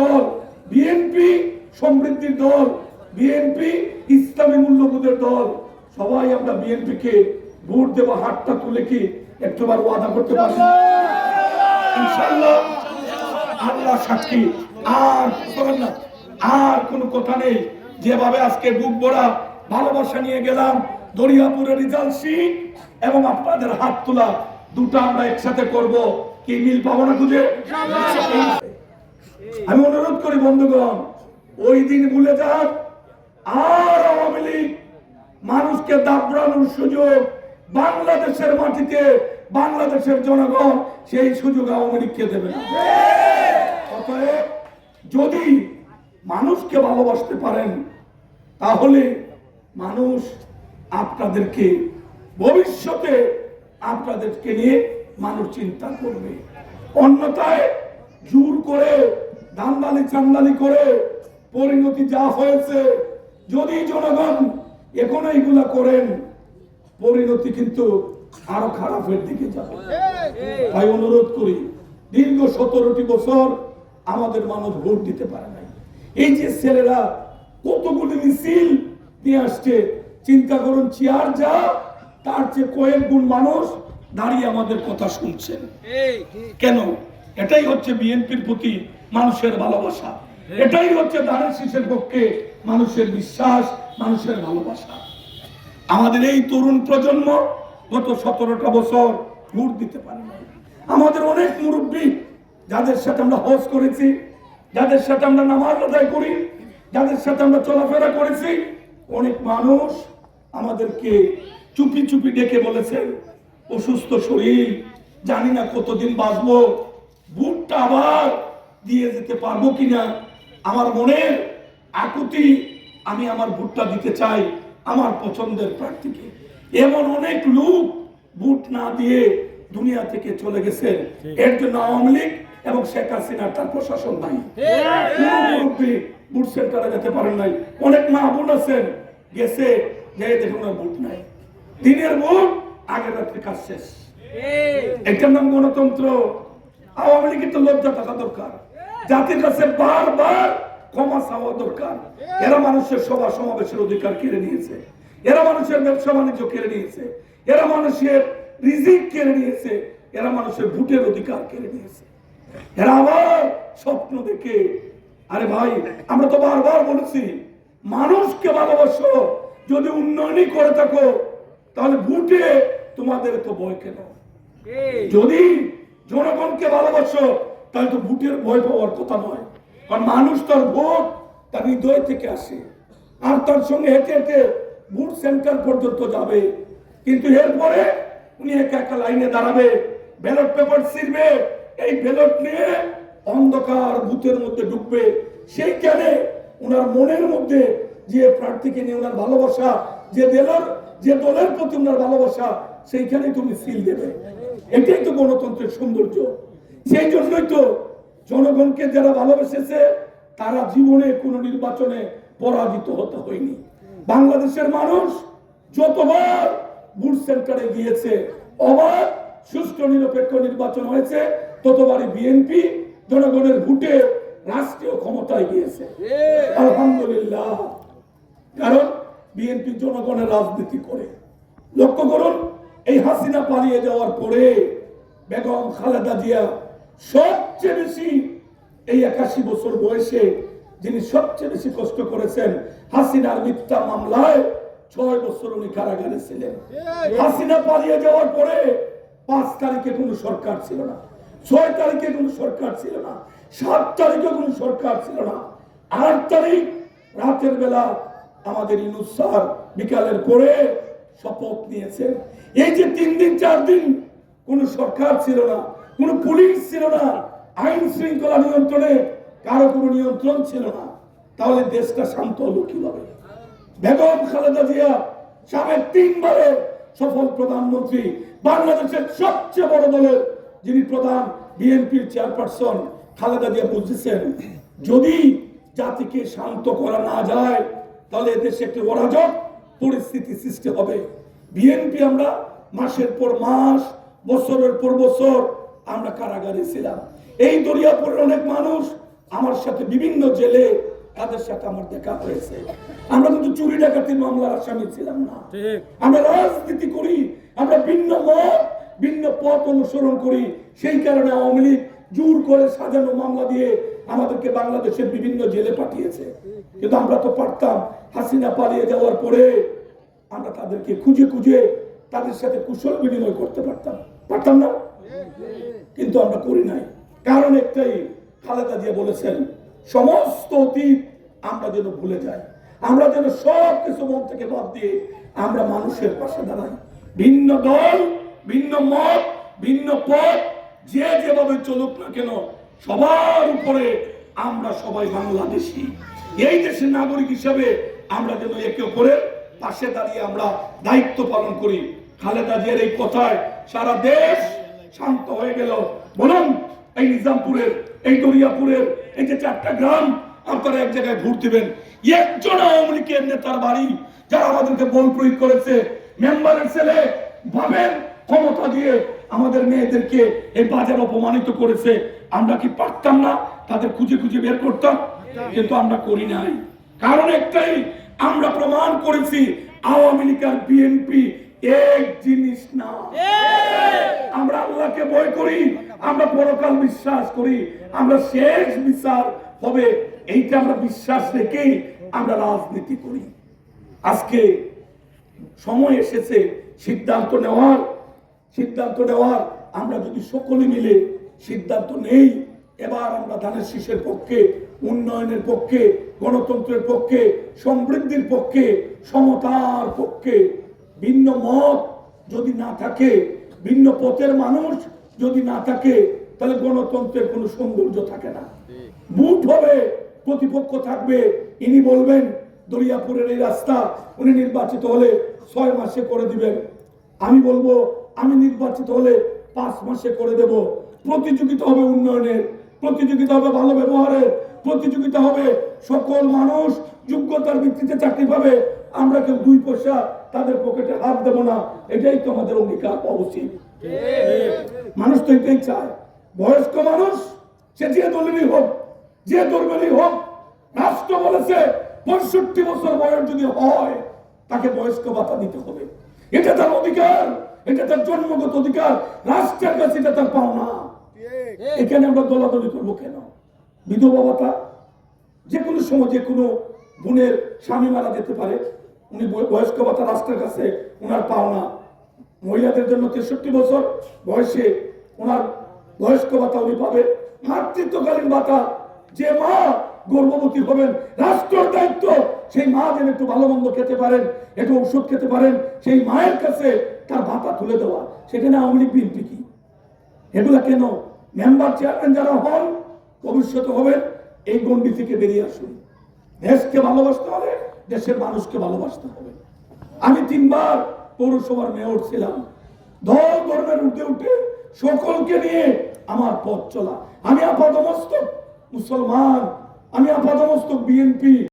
দল, বিএনপি, সমৃদ্ধির দল, বিএনপি, ইসলামী মূল্যবোধের দল। সবাই আমরা বিএনপি কে ভোট দেবো, হাতটা তুলে কি একটুবার ওয়াদা করতে পারি? আল্লাহ সাক্ষী। আর না, আর কোনো কথা নেই। যেভাবে আজকে বুক ভরা ভালোবাসা নিয়ে গেলাম, দরিয়াপুরের শিট এবং আপনাদের হাত তোলা, দুটো আমরা একসাথে করব। কি মিল পাবো না খুঁজে? আমি অনুরোধ করি, বন্ধুগণ, ওই দিন ভুলে যান। আর আওয়ামী লীগ মানুষকে দাবড়ানোর সুযোগ বাংলাদেশের মাটিতে, বাংলাদেশের জনগণ সেই সুযোগ আওয়ামী লীগকে দেবে যদি মানুষকে ভালোবাসতে পারেন, তাহলে মানুষ আপনাদেরকে ভবিষ্যতে আপনাদেরকে নিয়ে মানুষ চিন্তা করবে। অন্যথায় জোর করে দান্দালি চান্দালি করে পরিণতি যা হয়েছে যদি জনগণ এখন এইগুলা করেন পরিণতি কিন্তু আরও খারাপের দিকে যাবে। তাই অনুরোধ করি দীর্ঘ সতেরোটি বছর আমাদের মানুষ ভোট দিতে পারে নাই। এই যে ছেলেরা কতগুলি মিছিল নিয়ে আসছে চিন্তা করুন চেয়ার যা তার চেয়ে কয়েক গুণ মানুষ দাঁড়িয়ে আমাদের কথা শুনছেন। কেন? এটাই হচ্ছে বিএনপির প্রতি মানুষের ভালোবাসা। এটাই হচ্ছে দানের শীষের পক্ষে মানুষের বিশ্বাস মানুষের ভালোবাসা। আমাদের এই তরুণ প্রজন্ম গত সতেরোটা বছর ভোট দিতে পারে না আমাদের অনেক মুরব্বী যাদের সাথে আমরা হজ করেছি যাদের সাথে আমরা নামাজ আদায় করি যাদের সাথে আমরা চলাফেরা করেছি অনেক মানুষ আমাদেরকে চুপি চুপি ডেকে বলেছেন অসুস্থ শরীর জানি না কতদিন বাঁচবো বুটটা আবার দিয়ে যেতে পারব কিনা? আমার মনের আকুতি আমি আমার ভোটটা দিতে চাই আমার পছন্দের প্রার্থীকে। এমন অনেক লোক ভোট না দিয়ে দুনিয়া থেকে চলে গেছেন। এর জন্য আওয়ামী লীগ এবং শেখ হাসিনার তার প্রশাসন নাই। মুরব্বী সেন্টারে যেতে পারেন নাই। অনেক মা বোন আছেন গেছে যে দেখুন না ভোট নাই। দিনের ভোট আগের রাত্রে কাজ শেষ। এটার নাম গণতন্ত্র আওয়ামী লীগের তো লজ্জা থাকা দরকার। জাতির কাছে বারবার ক্ষমা চাওয়া দরকার। এরা মানুষের সভা সমাবেশের অধিকার কেড়ে নিয়েছে। এরা মানুষের ব্যবসা বাণিজ্য কেড়ে নিয়েছে। এরা মানুষের রিজিক কেড়ে নিয়েছে। এরা মানুষের ভোটের অধিকার কেড়ে নিয়েছে। এরা আবার স্বপ্ন দেখে আরে ভাই আমরা তো বারবার বলেছি মানুষকে ভালোবাসো যদি উন্নয়নই করে থাকো তাহলে ভোটে তোমাদের তো ভয় কেন? যদি জনগণকে ভালোবাসো, তাহলে তো ভোটের ভয় পাওয়ার কথা নয়। কারণ মানুষ তার ভোট তার হৃদয় থেকে আসে। আর তার সঙ্গে হেঁটে হেঁটে ভোট সেন্টার পর্যন্ত যাবে। কিন্তু এরপরে উনি একা একা লাইনে দাঁড়াবে, ব্যালট পেপার ছিঁড়বে, এই ব্যালট নিয়ে অন্ধকার ভূতের মধ্যে ঢুকবে। সেই সেইখানে ওনার মনের মধ্যে যে প্রার্থীকে নিয়ে ওনার ভালোবাসা, যে দলের যে দলের প্রতি ওনার ভালোবাসা সেইখানে তুমি সিল দেবে। এটাই তো গণতন্ত্রের সৌন্দর্য। সেই জন্যই তো জনগণকে যারা ভালোবেসেছে, তারা জীবনে কোনো নির্বাচনে পরাজিত হতে হয়নি। বাংলাদেশের মানুষ যতবার বুথ সেন্টারে গিয়েছে, অবাধ, সুষ্ঠু, নিরপেক্ষ নির্বাচন হয়েছে, ততবারই বিএনপি জনগণের ভোটে রাষ্ট্রীয় ক্ষমতায় গিয়েছে। আলহামদুলিল্লাহ। কারণ বিএনপি জনগণের রাজনীতি করে। লক্ষ্য করুন এই হাসিনা পালিয়ে যাওয়ার পরে বেগম খালেদা জিয়া সবচেয়ে বেশি এই একাশি বছর বয়সে যিনি সবচেয়ে বেশি কষ্ট করেছেন হাসিনার মিথ্যা মামলায় ছয় বছর উনি কারাগারে ছিলেন। হাসিনা পালিয়ে যাওয়ার পরে পাঁচ তারিখে কোনো সরকার ছিল না। ছয় তারিখে কোনো সরকার ছিল না। সাত তারিখে কোনো সরকার ছিল না। আট তারিখ রাতের বেলা আমাদের ইনুসার বিকালের পরে শপথ নিয়েছেন। এই যে তিন দিন, চার দিন কোনো সরকার ছিল না, কোনো পুলিশ ছিল না, আইন শৃঙ্খলা নিয়ন্ত্রণে কারও কোনো নিয়ন্ত্রণ ছিল না, তাহলে দেশটা শান্ত হলো কীভাবে? বেগম খালেদা জিয়া সাবেক তিনবারের সফল প্রধানমন্ত্রী, বাংলাদেশের সবচেয়ে বড় দলের যিনি প্রধান বিএনপির চেয়ারপারসন খালেদা জিয়া বুঝেছেন, যদি জাতিকে শান্ত করা না যায়, তাহলে দেশে একটি অরাজক পরিস্থিতি সৃষ্টি হবে। বিএনপি আমরা মাসের পর মাস বছরের পর বছর আমরা কারাগারে ছিলাম। এই দরিয়াপুরের অনেক মানুষ আমার সাথে বিভিন্ন জেলে তাদের সাথে আমার দেখা হয়েছে। আমরা কিন্তু চুরি ডাকাতির মামলার আসামি ছিলাম না। আমরা রাজনীতি করি আমরা ভিন্ন মত ভিন্ন পথ অনুসরণ করি। সেই কারণে আওয়ামী লীগ জোর করে সাজানো মামলা দিয়ে আমাদেরকে বাংলাদেশের বিভিন্ন জেলে পাঠিয়েছে। কিন্তু আমরা তো পারতাম হাসিনা পালিয়ে যাওয়ার পরে আমরা তাদেরকে খুঁজে খুঁজে তাদের সাথে কুশল বিনিময় করতে পারতাম। পারতাম না? কিন্তু আমরা করি নাই। কারণ একটাই, খালেদা জিয়া বলেছেন, সমস্ত অতীত আমরা যেন ভুলে যাই। আমরা যেন সব কিছু মন থেকে বাদ দিয়ে আমরা মানুষের পাশে দাঁড়াই। ভিন্ন দল, ভিন্ন মত, ভিন্ন পথ যে যেভাবে চলুক না কেন, সবার উপরে আমরা সবাই বাংলাদেশি। এই দেশের নাগরিক হিসাবে আমরা যেন একে অপরের পাশে দাঁড়িয়ে আমরা দায়িত্ব পালন করি। খালেদা জিয়ার এই কথায় সারা দেশ শান্ত হয়ে গেল। বলুন, এই নিজামপুরের, এই দরিয়াপুরের, এই যে চারটা গ্রাম, আপনারা এক জায়গায় ভোট দিবেন। একজন আওয়ামী লীগের নেতার বাড়ি যারা আমাদেরকে বল প্রয়োগ করেছে, মেম্বারের ছেলে ভাবেন, ক্ষমতা দিয়ে আমাদের মেয়েদেরকে এই বাজার অপমানিত করেছে। আমরা কি পারতাম না? তাদের খুঁজে খুঁজে বের করতাম? কিন্তু আমরা করি নাই। কারণ একটাই, আমরা প্রমাণ করেছি, আওয়ামী লীগ আর বিএনপি এক জিনিস না। আমরা আল্লাহকে ভয় করি, আমরা পরকাল বিশ্বাস করি, আমরা শেষ বিচার হবে। এইটা আমরা বিশ্বাস রেখেই আমরা রাজনীতি করি। আজকে সময় এসেছে সিদ্ধান্ত নেওয়ার সিদ্ধান্ত নেওয়ার আমরা যদি সকলে মিলে সিদ্ধান্ত নেই, এবার আমরা ধানের শীষের পক্ষে, উন্নয়নের পক্ষে, গণতন্ত্রের পক্ষে, সমৃদ্ধির পক্ষে, সমতার পক্ষে ভিন্ন মত যদি না থাকে, ভিন্ন পথের মানুষ যদি না থাকে, তাহলে গণতন্ত্রের কোনো সৌন্দর্য থাকে না। বুট হবে, প্রতিপক্ষ থাকবে, ইনি বলবেন, দরিয়াপুরের এই রাস্তা উনি নির্বাচিত হলে ছয় মাসে করে দিবেন। আমি বলব, আমি নির্বাচিত হলে পাঁচ মাসে করে দেব। প্রতিযোগিতা হবে উন্নয়নের প্রতিযোগিতা হবে ভালো ব্যবহারের প্রতিযোগিতা হবে সকল মানুষ যোগ্যতার ভিত্তিতে চাকরি পাবে। আমরা কেউ দুই পয়সা তাদের পকেটে হাত দেব না, এটাই তো আমাদের অঙ্গীকার উচিত মানুষ তো এটাই চায়। বয়স্ক মানুষ, সে যে দলেরই হোক, যে ধর্মেরই হোক, রাষ্ট্র বলেছে, পঁয়ষট্টি বছর বয়স যদি হয়, তাকে বয়স্ক ভাতা দিতে হবে। এটা তার অধিকার এটা তার জন্মগত অধিকার। রাষ্ট্রের কাছে এটা তার পাওনা। এখানে আমরা দলাদলি করব কেন? বিধবা ভাতা যে কোনো সময় যে কোনো বোনের স্বামী মারা যেতে পারে উনি বয়- বয়স্ক ভাতা রাষ্ট্রের কাছে ওনার পাওনা। মহিলাদের জন্য তেষট্টি বছর বয়সে ওনার বয়স্ক ভাতা উনি পাবে। মাতৃত্বকালীন ভাতা যে মা গর্ভবতী হবেন রাষ্ট্রের দায়িত্ব সেই মা যেন একটু ভালো মন্দ খেতে পারেন, একটু ওষুধ খেতে পারেন, সেই মায়ের কাছে তার ভাতা তুলে দেওয়া সেখানে আওয়ামী লীগ বিএনপি কি? এগুলা কেন? মেম্বার চেয়ারম্যান যারা হন, ভবিষ্যতে হবেন, এই গন্ডি থেকে বেরিয়ে আসুন। দেশকে ভালোবাসতে হবে, দেশের মানুষকে ভালোবাসতে হবে। আমি তিনবার পৌরসভার মেয়র ছিলাম। দল ধর্মের উঠে উঠে সকলকে নিয়ে আমার পথ চলা। আমি আপাতমস্তক মুসলমান, আমি আপাতমস্তক বিএনপি।